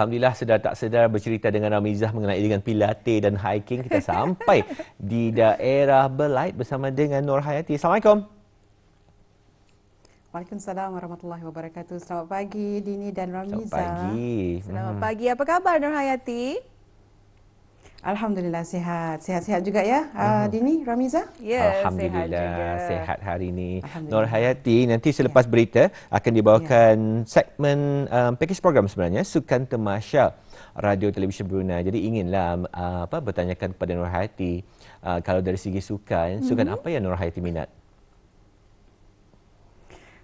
Alhamdulillah sedar tak sedar bercerita dengan Ramizah mengenai dengan pilates dan hiking kita sampai di daerah Belait bersama dengan Nur Hayati. Assalamualaikum. Waalaikumsalam warahmatullahi wabarakatuh. Selamat pagi Dini dan Ramiza. Selamat pagi. Selamat hmm. pagi. Apa khabar Nur Hayati? Alhamdulillah sihat. Sihat-sihat juga ya uh, Dini, Ramiza? Ya, Alhamdulillah sihat, juga. sihat hari ini. Nur Hayati nanti selepas ya. berita akan dibawakan ya. segmen um, package program sebenarnya Sukan Temasya Radio Televisyen Brunei. Jadi inginlah uh, apa bertanyakan kepada Nur Hayati uh, kalau dari segi sukan, sukan mm-hmm. apa yang Nur Hayati minat?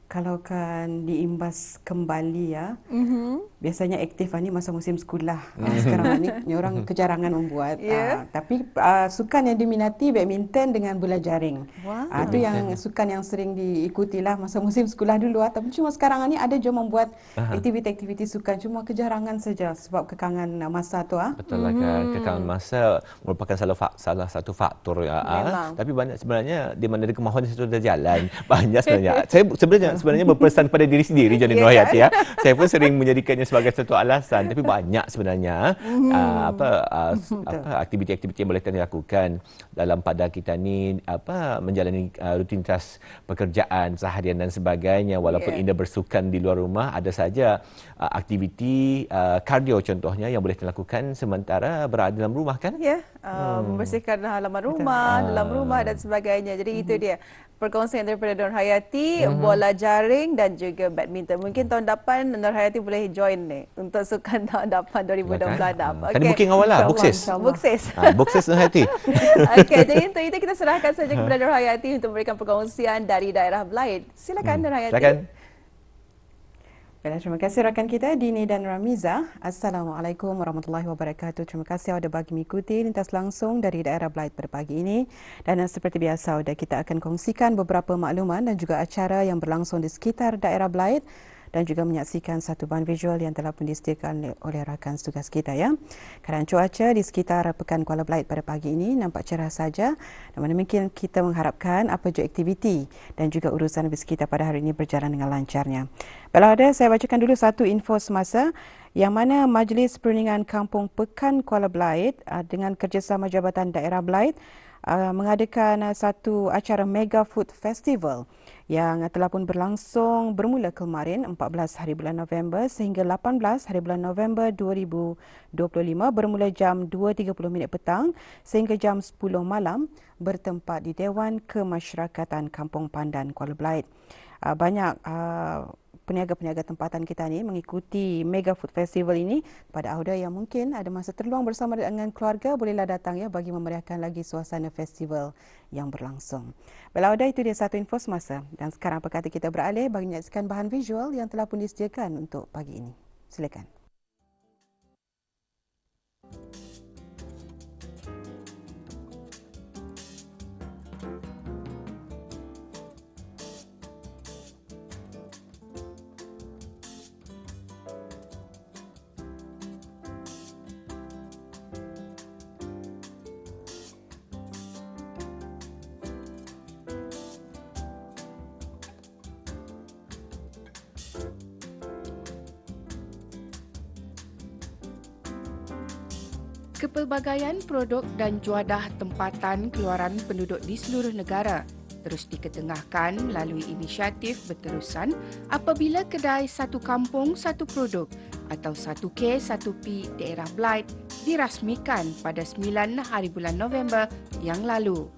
Kalau kan diimbas kembali ya mm-hmm. biasanya aktif ni masa musim sekolah mm-hmm. sekarang ni ni orang kejarangan membuat yeah. uh, tapi uh, sukan yang diminati badminton dengan bola jaring wow. uh, tu yang sukan yang sering diikuti lah masa musim sekolah dulu uh. tapi cuma sekarang ni ada je membuat aktiviti-aktiviti sukan cuma kejarangan saja sebab kekangan masa tu ah uh. betul lah kan mm-hmm. kekangan masa merupakan salah, fa- salah satu faktor uh, uh. tapi banyak sebenarnya di mana ada kemahuan itu dah jalan banyak sebenarnya saya sebenarnya sebenarnya berpesan pada diri sendiri jadi yeah, Noyati ya. Saya pun sering menjadikannya sebagai satu alasan tapi banyak sebenarnya uh, apa uh, apa aktiviti-aktiviti yang boleh kita lakukan dalam pada kita ni apa menjalani uh, rutinitas pekerjaan seharian dan sebagainya walaupun yeah. indah bersukan di luar rumah ada saja uh, aktiviti uh, kardio contohnya yang boleh kita lakukan sementara berada dalam rumah kan? Ya. Yeah. Uh, hmm. membersihkan halaman rumah, Betul. dalam rumah dan sebagainya. Jadi mm-hmm. itu dia perkongsian daripada Nur Hayati, mm-hmm. bola jaring dan juga badminton. Mungkin tahun depan Nur Hayati boleh join ni untuk sukan tahun depan 2026. Okay. Okay. Tadi booking awal lah, booksis. Booksis. Ha, booksis Nur Hayati. Okey, jadi untuk itu kita serahkan saja kepada Nur Hayati untuk memberikan perkongsian dari daerah Belait. Silakan hmm. Nur Hayati. Silakan. Baiklah, terima kasih rakan kita Dini dan Ramiza. Assalamualaikum warahmatullahi wabarakatuh. Terima kasih sudah bagi mengikuti lintas langsung dari daerah Blight pada pagi ini. Dan seperti biasa, kita akan kongsikan beberapa makluman dan juga acara yang berlangsung di sekitar daerah Blight dan juga menyaksikan satu bahan visual yang telah pun disediakan oleh rakan tugas kita ya. Keadaan cuaca di sekitar Pekan Kuala Belait pada pagi ini nampak cerah saja mana mungkin kita mengharapkan apa je aktiviti dan juga urusan di sekitar pada hari ini berjalan dengan lancarnya. Baiklah ada saya bacakan dulu satu info semasa yang mana Majlis Perundingan Kampung Pekan Kuala Belait ah, dengan kerjasama Jabatan Daerah Belait ah, mengadakan ah, satu acara Mega Food Festival yang telah pun berlangsung bermula kemarin 14 hari bulan November sehingga 18 hari bulan November 2025 bermula jam 2.30 minit petang sehingga jam 10 malam bertempat di Dewan Kemasyarakatan Kampung Pandan Kuala Belait. Ah, banyak ah, peniaga-peniaga tempatan kita ni mengikuti Mega Food Festival ini pada Auda yang mungkin ada masa terluang bersama dengan keluarga bolehlah datang ya bagi memeriahkan lagi suasana festival yang berlangsung. Baiklah Auda itu dia satu info semasa dan sekarang apa kata kita beralih bagi menyaksikan bahan visual yang telah pun disediakan untuk pagi ini. Silakan. Kepelbagaian produk dan juadah tempatan keluaran penduduk di seluruh negara terus diketengahkan melalui inisiatif berterusan apabila kedai satu kampung satu produk atau 1K 1P daerah Blight dirasmikan pada 9 hari bulan November yang lalu.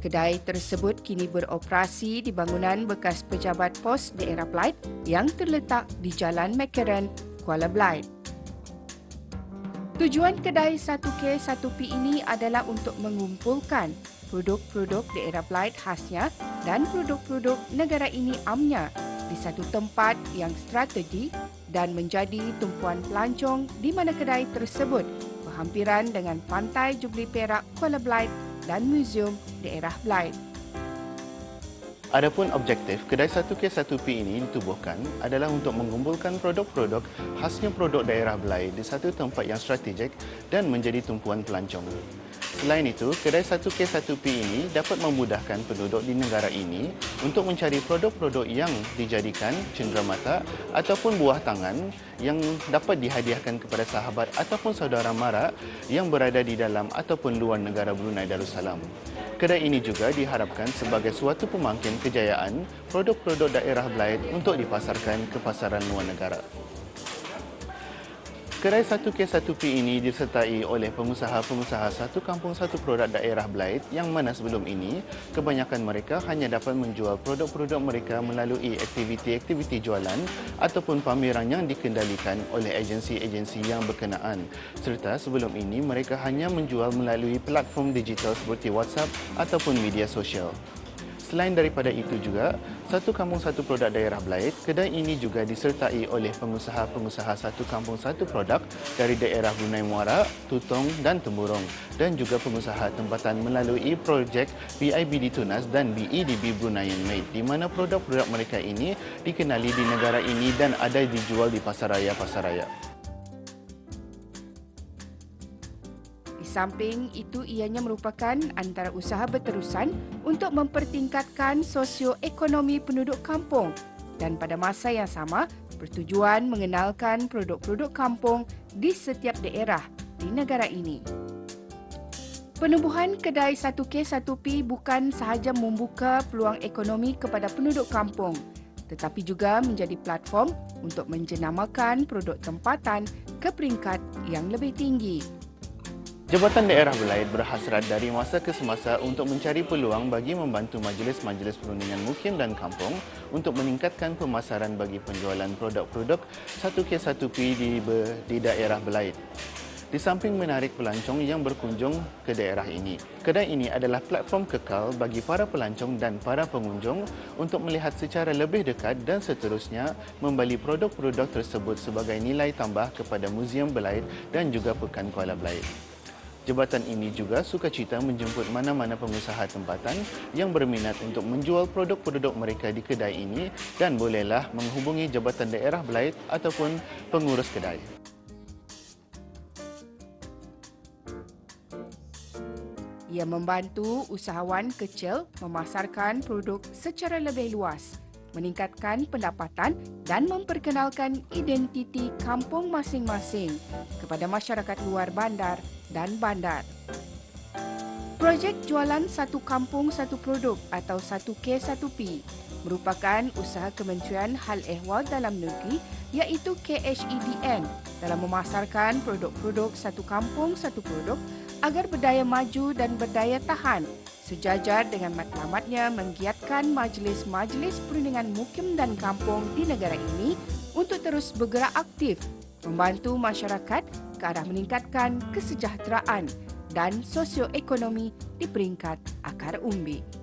Kedai tersebut kini beroperasi di bangunan bekas pejabat pos daerah Blight yang terletak di Jalan McCarran, Kuala Blight. Tujuan kedai 1K 1P ini adalah untuk mengumpulkan produk-produk daerah Blight khasnya dan produk-produk negara ini amnya di satu tempat yang strategi dan menjadi tumpuan pelancong di mana kedai tersebut berhampiran dengan Pantai Jubli Perak Kuala Blight dan Museum Daerah Blight. Adapun objektif kedai 1K1P ini ditubuhkan adalah untuk mengumpulkan produk-produk khasnya produk daerah Belai di satu tempat yang strategik dan menjadi tumpuan pelancong. Selain itu, kedai 1K1P ini dapat memudahkan penduduk di negara ini untuk mencari produk-produk yang dijadikan cenderamata ataupun buah tangan yang dapat dihadiahkan kepada sahabat ataupun saudara mara yang berada di dalam ataupun luar negara Brunei Darussalam. Kedai ini juga diharapkan sebagai suatu pemangkin kejayaan produk-produk daerah Belaid untuk dipasarkan ke pasaran luar negara. Kedai 1K1P ini disertai oleh pengusaha-pengusaha satu kampung satu produk daerah Belaid yang mana sebelum ini kebanyakan mereka hanya dapat menjual produk-produk mereka melalui aktiviti-aktiviti jualan ataupun pameran yang dikendalikan oleh agensi-agensi yang berkenaan serta sebelum ini mereka hanya menjual melalui platform digital seperti WhatsApp ataupun media sosial. Selain daripada itu juga, satu kampung satu produk daerah Belaid, kedai ini juga disertai oleh pengusaha-pengusaha satu kampung satu produk dari daerah Brunei Muara, Tutong dan Temburong dan juga pengusaha tempatan melalui projek BIBD Tunas dan BEDB Brunei Made di mana produk-produk mereka ini dikenali di negara ini dan ada dijual di pasaraya-pasaraya. Samping itu ianya merupakan antara usaha berterusan untuk mempertingkatkan sosioekonomi penduduk kampung dan pada masa yang sama bertujuan mengenalkan produk-produk kampung di setiap daerah di negara ini. Penubuhan kedai 1K1P bukan sahaja membuka peluang ekonomi kepada penduduk kampung tetapi juga menjadi platform untuk menjenamakan produk tempatan ke peringkat yang lebih tinggi. Jabatan Daerah Belaid berhasrat dari masa ke semasa untuk mencari peluang bagi membantu majlis-majlis perundingan mukim dan kampung untuk meningkatkan pemasaran bagi penjualan produk-produk 1K1P di, di daerah Belaid. Di samping menarik pelancong yang berkunjung ke daerah ini, kedai ini adalah platform kekal bagi para pelancong dan para pengunjung untuk melihat secara lebih dekat dan seterusnya membeli produk-produk tersebut sebagai nilai tambah kepada Muzium Belaid dan juga Pekan Kuala Belaid. Jabatan ini juga sukacita menjemput mana-mana pengusaha tempatan yang berminat untuk menjual produk-produk mereka di kedai ini dan bolehlah menghubungi Jabatan Daerah Belaid ataupun pengurus kedai. Ia membantu usahawan kecil memasarkan produk secara lebih luas meningkatkan pendapatan dan memperkenalkan identiti kampung masing-masing kepada masyarakat luar bandar dan bandar. Projek jualan satu kampung satu produk atau 1K1P merupakan usaha Kementerian Hal Ehwal Dalam Negeri iaitu KHEDN dalam memasarkan produk-produk satu kampung satu produk agar berdaya maju dan berdaya tahan sejajar dengan matlamatnya menggiatkan majlis-majlis perundingan mukim dan kampung di negara ini untuk terus bergerak aktif membantu masyarakat ke arah meningkatkan kesejahteraan dan sosioekonomi di peringkat akar umbi.